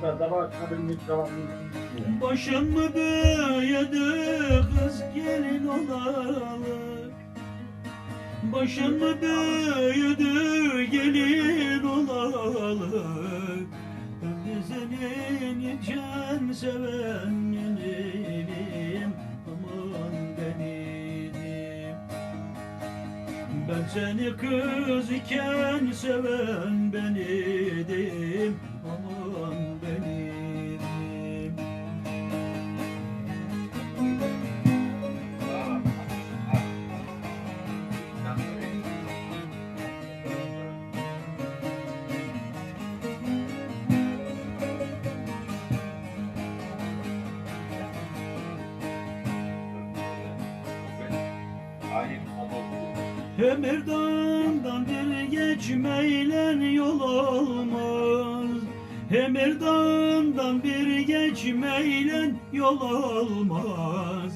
sabah çıkabilmek Başın mı büyüdü kız gelin olalı? Başın mı büyüdü gelin olalı? De senin için seven yenim Aman benim Ben seni kız iken seven beniydim Hemirdağ'dan bir geçmeyle yol olmaz. Hemirdağ'dan bir geçmeyle yol olmaz.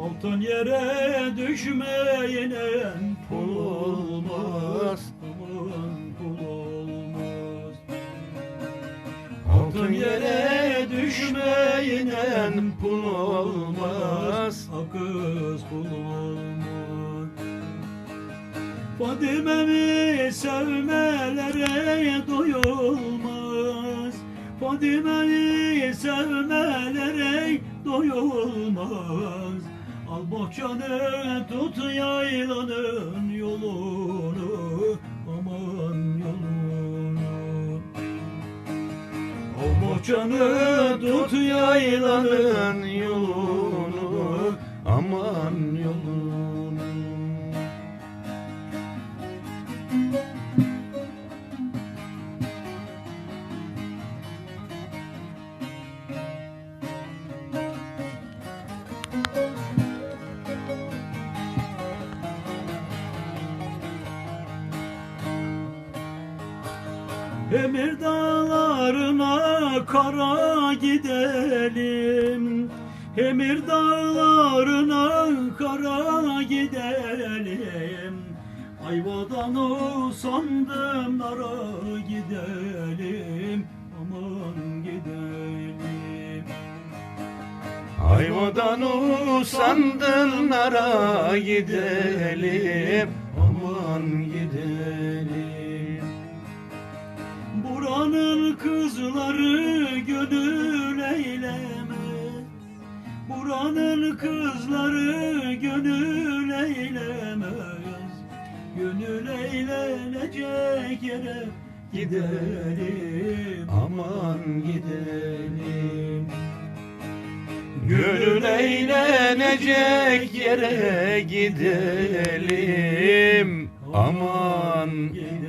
Altın yere düşmeyene pul olmaz. Aman pul olmaz. Altın yere düşmeyene pul olmaz. Akız pul olmaz Fadime'mi sevmelere doyulmaz. Fadime'mi sevmelere doyulmaz. Al bohçanı tut yaylanın yolunu. Aman yolunu. Al bohçanı tut yaylanın yolunu Emir dağlarına kara gidelim. Emir dağlarına kara gidelim. Ayvadan usandım nara gidelim. Aman gidelim. Ayvadan usandın nara gidelim. Aman gidelim Buranın kızları gönül eylemez Buranın kızları gönül eylemez Gönül eğlenecek yere gidelim. Aman gidelim. Gönül eğlenecek yere gidelim. Aman gidelim